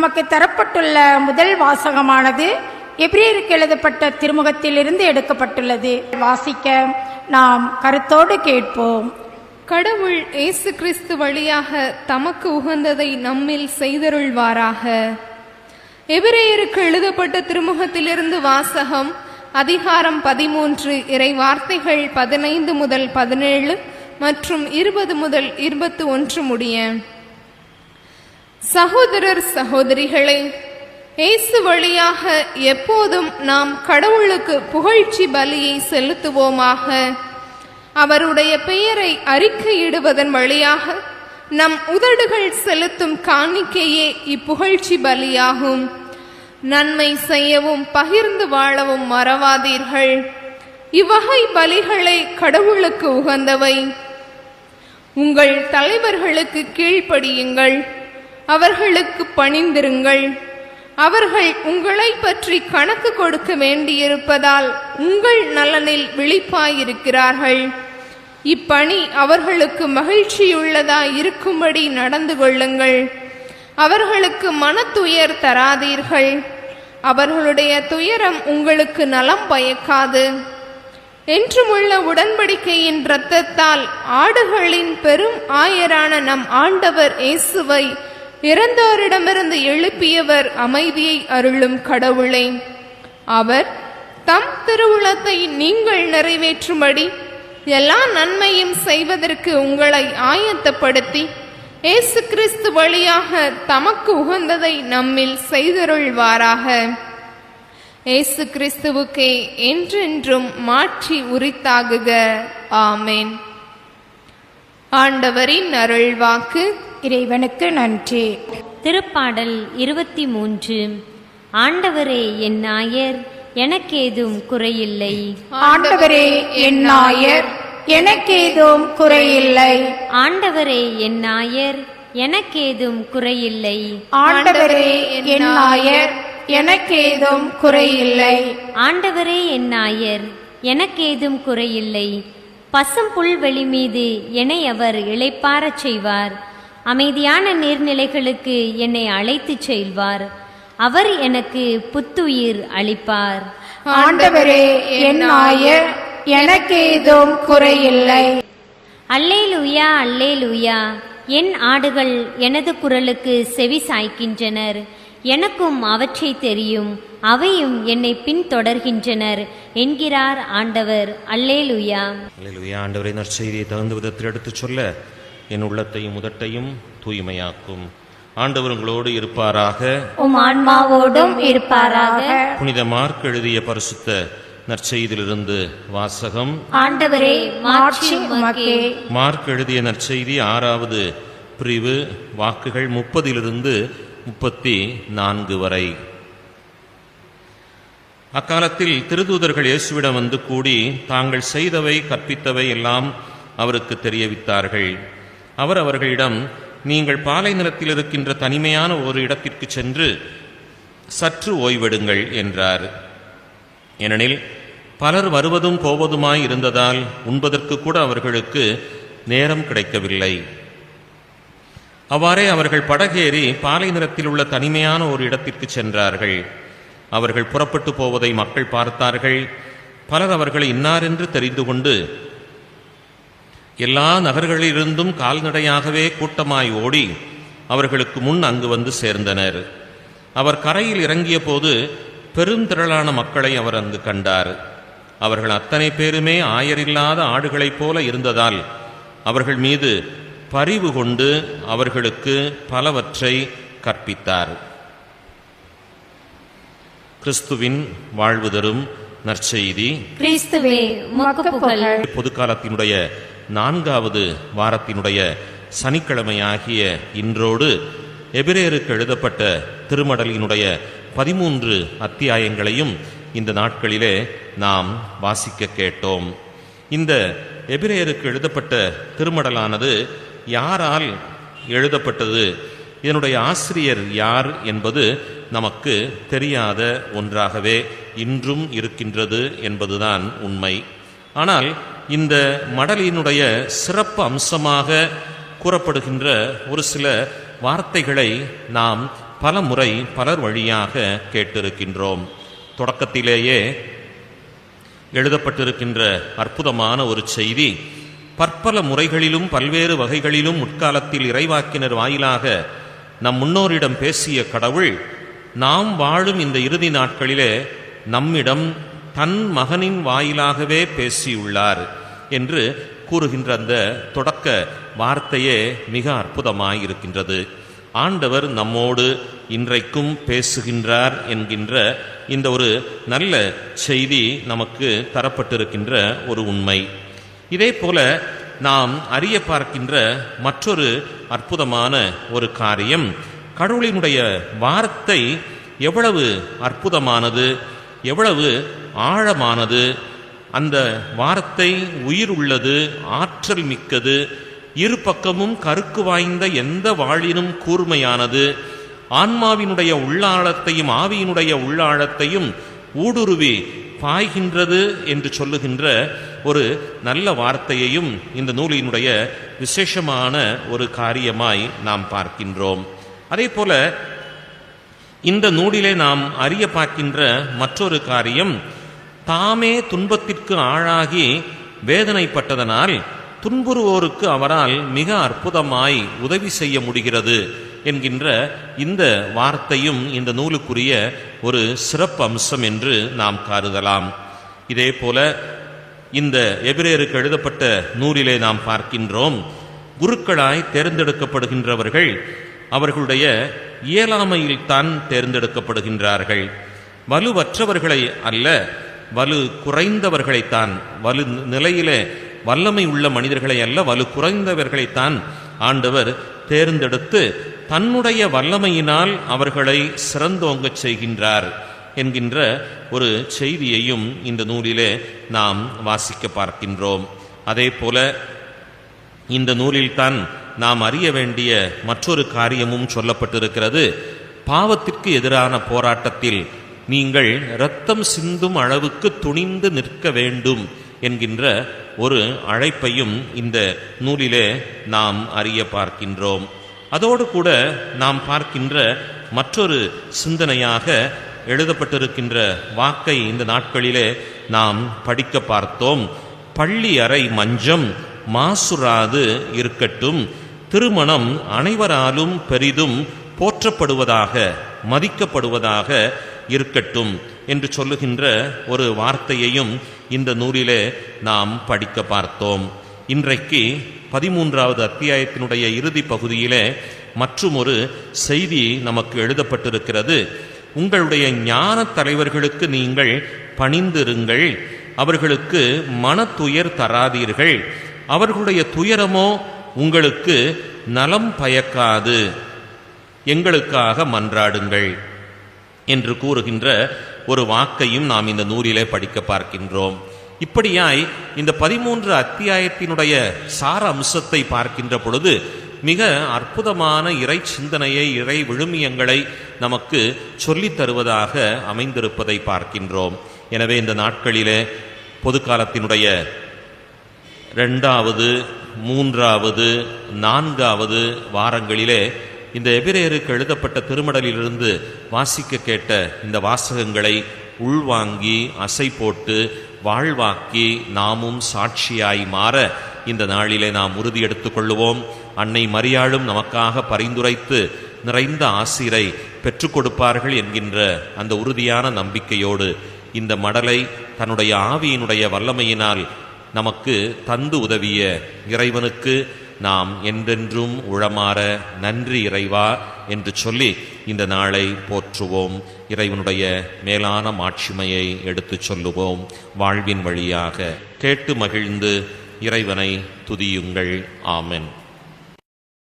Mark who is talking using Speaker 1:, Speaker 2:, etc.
Speaker 1: நமக்கு தரப்பட்டுள்ள முதல் வாசகமானது எப்ரியருக்கு எழுதப்பட்ட திருமுகத்திலிருந்து எடுக்கப்பட்டுள்ளது. வாசிக்க நாம் கருத்தோடு கேட்போம்.
Speaker 2: கடவுள் இயேசு கிறிஸ்து வழியாக தமக்கு உகந்ததை நம்மில் செய்தருள்வாராக. எபிரேயருக்கு எழுதப்பட்ட திருமுகத்திலிருந்து வாசகம் அதிகாரம் பதிமூன்று இறை வார்த்தைகள் பதினைந்து முதல் பதினேழு மற்றும் இருபது முதல் இருபத்தி ஒன்று முடிய. சகோதரர் சகோதரிகளே இயேசு வழியாக எப்போதும் நாம் கடவுளுக்கு புகழ்ச்சி பலியை செலுத்துவோமாக. அவருடைய பெயரை அறிக்கையிடுவதன் வழியாக நம் உதடுகள் செலுத்தும் காணிக்கையே இப்புகழ்ச்சி பலியாகும். நன்மை செய்யவும் பகிர்ந்து வாழவும் மறவாதீர்கள். இவ்வகை பலிகளே கடவுளுக்கு உகந்தவை. உங்கள் தலைவர்களுக்கு கீழ்ப்படியுங்கள். அவர்களுக்கு பணிந்திருங்கள். அவர்கள் உங்களை பற்றி கணக்கு கொடுக்க வேண்டியிருப்பதால் உங்கள் நலனில் விழிப்பாயிருக்கிறார்கள். இப்பணி அவர்களுக்கு மகிழ்ச்சியுள்ளதா இருக்கும்படி நடந்து கொள்ளுங்கள். அவர்களுக்கு மனத்துயர் தராதீர்கள். அவர்களுடைய துயரம் உங்களுக்கு நலம் பயக்காது. என்றுமுள்ள உடன்படிக்கையின் இரத்தத்தால் ஆடுகளின் பெரும் ஆயரான நம் ஆண்டவர் இயேசுவை இறந்தோரிடமிருந்து எழுப்பியவர் அமைதியை அருளும் கடவுளே. அவர் தம் திருவுளத்தை நீங்கள் நிறைவேற்றும்படி எல்லா நன்மையும் செய்வதற்கு உங்களை ஆயத்தப்படுத்தி இயேசு கிறிஸ்து வழியாக தமக்கு உகந்ததை நம்மில் செய்தருள்வாராக. இயேசு கிறிஸ்துவுக்கே என்றென்றும் மாற்றி உரித்தாகுக. ஆமேன். ஆண்டவரின் அருள்வாக்கு
Speaker 1: இறைவனுக்கு நன்றி.
Speaker 3: திருப்பாடல் இருபத்தி மூன்று ஆண்டவரே என் நாயர் எனக்கேதும் குறையில்லை.
Speaker 1: ஆண்டவரே என் நாயர் எனக்கேதும் குறையில்லை.
Speaker 3: ஆண்டவரே என் நாயர் எனக்கேதும் குறையில்லை.
Speaker 1: ஆண்டவரே என் நாயர் எனக்கேதும் குறையில்லை.
Speaker 3: ஆண்டவரே என் நாயர் எனக்கேதும் குறையில்லை. பசும் புல்வெளி மீது என்னை அவர் இளைப்பாரச் செய்வார். அமைதியான நீர்நிலைகளுக்கு என்னை அழைத்துச் செல்வார். அவர் எனக்கு புத்துயிர் அளிப்பார்.
Speaker 1: ஆண்டவரே என் நாயர் எனக்கேதும் குறையில்லை.
Speaker 3: அல்லேலூயா அல்லேலூயா. என் ஆடுகள் எனது குரலுக்கு செவி சாய்க்கின்றனர். எனக்கும் அவற்றை தெரியும். அவையும் என்னை பின்தொடர்கின்றனர் என்கிறார் ஆண்டவர். அல்லேலூயா.
Speaker 4: அல்லேலூயா ஆண்டவரை நற்செய்தியை தகுந்த விதத்தில் எடுத்துச் சொல்ல என் உள்ளத்தையும் உதட்டையும் தூய்மையாக்கும். ஆண்டவர் உங்களோடு இருப்பாராக.
Speaker 3: உம் ஆன்மாவோடும் இருப்பாராக.
Speaker 4: புனித மார்க் எழுதிய பரிசுத்த நற்செய்தியிலிருந்து வாசகம்.
Speaker 3: ஆண்டவரே
Speaker 4: மார்க் எழுதிய நற்செய்தி ஆறாவது பிரிவு வாக்குகள் முப்பதிலிருந்து முப்பத்தி நான்கு வரை. அக்காலத்தில் திருதூதர்கள் இயேசுவிடம் வந்து கூடி தாங்கள் செய்தவை கற்பித்தவை எல்லாம் அவருக்கு தெரியவித்தார்கள். அவர் அவர்களிடம் நீங்கள் பாலை நிலத்தில் இருக்கின்ற தனிமையான ஒரு இடத்திற்கு சென்று சற்று ஓய்வெடுங்கள் என்றார். ஏனெனில் பலர் வருவதும் போவதுமாய் இருந்ததால் உண்பதற்கு கூட அவர்களுக்கு நேரம் கிடைக்கவில்லை. அவ்வாறே அவர்கள் படகேறி பாலை நிறத்தில் உள்ள தனிமையான ஒரு இடத்திற்கு சென்றார்கள். அவர்கள் புறப்பட்டு போவதை மக்கள் பார்த்தார்கள். பலர் அவர்களை இன்னாரென்று தெரிந்து கொண்டு எல்லா நகர்களிலிருந்தும் கால்நடையாகவே கூட்டமாய் ஓடி அவர்களுக்கு முன் அங்கு வந்து சேர்ந்தனர். அவர் கரையில் இறங்கிய போது பெருந்திரளான மக்களை அவர் அங்கு கண்டார். அவர்கள் அத்தனை பேருமே ஆயரில்லாத ஆடுகளைப் போல இருந்ததால் அவர்கள் மீது பரிவு கொண்டு அவர்களுக்கு பலவற்றை கற்பித்தார். கிறிஸ்துவின் வாழ்வு தரும் நற்செய்தி. பொதுக்காலத்தினுடைய நான்காவது வாரத்தினுடைய சனிக்கிழமையாகிய இன்றோடு எபிரேயருக்கு எழுதப்பட்ட திருமடலினுடைய பதிமூன்று அத்தியாயங்களையும் இந்த நாட்களிலே நாம் வாசிக்க கேட்டோம். இந்த எபிரேயருக்கு எழுதப்பட்ட திருமடலானது யாரால் எழுதப்பட்டது? இதனுடைய ஆசிரியர் யார் என்பது நமக்கு தெரியாத ஒன்றாகவே இன்றும் இருக்கின்றது என்பதுதான் உண்மை. ஆனால் இந்த மடலினுடைய சிறப்பு அம்சமாக கூறப்படுகின்ற ஒரு சில வார்த்தைகளை நாம் பல முறை பலர் வழியாக கேட்டிருக்கின்றோம். தொடக்கத்திலேயே எழுதப்பட்டிருக்கின்ற அற்புதமான ஒரு செய்தி பற்பல முறைகளிலும் பல்வேறு வகைகளிலும் முற்காலத்தில் இறைவாக்கினர் வாயிலாக நம் முன்னோரிடம் பேசிய கடவுள் நாம் வாழும் இந்த இறுதி நாட்களிலே நம்மிடம் தன் மகனின் வாயிலாகவே பேசியுள்ளார். என்று கூறுகின்ற அந்த தொடக்க வார்த்தையே மிக அற்புதமாயிருக்கின்றது. ஆண்டவர் நம்மோடு இன்றைக்கும் பேசுகின்றார் என்கின்ற இந்த ஒரு நல்ல செய்தி நமக்கு தரப்பட்டிருக்கின்ற ஒரு உண்மை. இதே போல நாம் அறிய பார்க்கின்ற மற்றொரு அற்புதமான ஒரு காரியம் கடவுளினுடைய வார்த்தை எவ்வளவு அற்புதமானது எவ்வளவு ஆழமானது அந்த வார்த்தை உயிர் உள்ளது ஆற்றல் மிக்கது இரு பக்கமும் கருக்கு வாய்ந்த எந்த வாழினும் கூர்மையானது ஆன்மாவினுடைய உள்ளாழத்தையும் ஆவியினுடைய உள்ளாழத்தையும் ஊடுருவி பாய்கின்றது என்று சொல்லுகின்ற ஒரு நல்ல வார்த்தையையும் இந்த நூலினுடைய விசேஷமான ஒரு காரியமாய் நாம் பார்க்கின்றோம். அதே போல இந்த நூலிலே நாம் அறிய பார்க்கின்ற மற்றொரு காரியம் தாமே துன்பத்திற்கு ஆளாகி வேதனைப்பட்டதனால் துன்புறுவோருக்கு அவரால் மிக அற்புதமாய் உதவி செய்ய முடிகிறது என்கின்ற இந்த வார்த்தையும் இந்த நூலுக்குரிய ஒரு சிறப்பு அம்சம் என்று நாம் கருதலாம். இதே போல இந்த எபிரேருக்கு எழுதப்பட்ட நூலிலே நாம் பார்க்கின்றோம் குருக்களாய் தேர்ந்தெடுக்கப்படுகின்றவர்கள் அவர்களுடைய இயலாமையில் தான் தேர்ந்தெடுக்கப்படுகின்றார்கள். வலுவற்றவர்களை அல்ல வலு குறைந்தவர்களைத்தான் வலு நிலையிலே வல்லமை உள்ள மனிதர்களை அல்ல வலு குறைந்தவர்களைத்தான் ஆண்டவர் தேர்ந்தெடுத்து தன்னுடைய வல்லமையினால் அவர்களை சிறந்தோங்கச் செய்கின்றார் என்கின்ற ஒரு செய்தியையும் இந்த நூலிலே நாம் வாசிக்க பார்க்கின்றோம். அதே போல இந்த நூலில்தான் நாம் அறிய வேண்டிய மற்றொரு காரியமும் சொல்லப்பட்டிருக்கிறது. பாவத்திற்கு எதிரான போராட்டத்தில் நீங்கள் இரத்தம் சிந்தும் அளவுக்கு துணிந்து நிற்க வேண்டும் என்கின்ற ஒரு அழைப்பையும் இந்த நூலிலே நாம் அறிய பார்க்கின்றோம். அதோடு கூட நாம் பார்க்கின்ற மற்றொரு சிந்தனையாக எழுதப்பட்டிருக்கின்ற வாக்கை இந்த நாட்களிலே நாம் படிக்க பார்த்தோம். பள்ளி அறை மஞ்சம் மாசுராது இருக்கட்டும் திருமணம் அனைவராலும் பெரிதும் போற்றப்படுவதாக மதிக்கப்படுவதாக இருக்கட்டும் என்று சொல்லுகின்ற ஒரு வார்த்தையையும் இந்த நூலிலே நாம் படிக்க பார்த்தோம். இன்றைக்கு பதிமூன்றாவது அத்தியாயத்தினுடைய இறுதி பகுதியிலே மற்றும் ஒரு செய்தி நமக்கு எழுதப்பட்டிருக்கிறது. உங்களுடைய ஞான தலைவர்களுக்கு நீங்கள் பணிந்திருங்கள். அவர்களுக்கு மன துயர் தராதீர்கள். அவர்களுடைய துயரமோ உங்களுக்கு நலம் பயக்காது. எங்களுக்காக மன்றாடுங்கள். என்று கூறுகின்ற ஒரு வாக்கையும் நாம் இந்த நூலிலே படிக்க பார்க்கின்றோம். இப்படியாய் இந்த பதிமூன்று அத்தியாயத்தினுடைய சார அம்சத்தை பார்க்கின்ற பொழுது மிக அற்புதமான இறை சிந்தனையை இறை விழுமியங்களை நமக்கு சொல்லித் தருவதாக அமைந்திருப்பதை பார்க்கின்றோம். எனவே இந்த நாட்களிலே பொதுக்காலத்தினுடைய ரெண்டாவது மூன்றாவது நான்காவது வாரங்களிலே இந்த எபிரேயருக்கு எழுதப்பட்ட திருமடலிலிருந்து வாசிக்க கேட்ட இந்த வாசகங்களை உள்வாங்கி அசை போட்டு வாழ்வாக்கி நாமும் சாட்சியாய் மாற இந்த நாளிலே நாம் உறுதி எடுத்துக் கொள்ளுவோம். அன்னை மரியாளும் நமக்காக பரிந்துரைத்து நிறைந்த ஆசிரை பெற்றுக் கொடுப்பார்கள் என்கின்ற அந்த உறுதியான நம்பிக்கையோடு இந்த மடலை தன்னுடைய ஆவியினுடைய வல்லமையினால் நமக்கு தந்து உதவிய இறைவனுக்கு நாம் என்றென்றும் உளமாற நன்றி இறைவா. என்று சொல்லி இந்த நாளை போற்றுவோம். இறைவனுடைய மேலான மாட்சிமையை எடுத்துச் சொல்லுவோம். வாழ்வின் வழியாக கேட்டு மகிழ்ந்து இறைவனை துதியுங்கள். ஆமென்.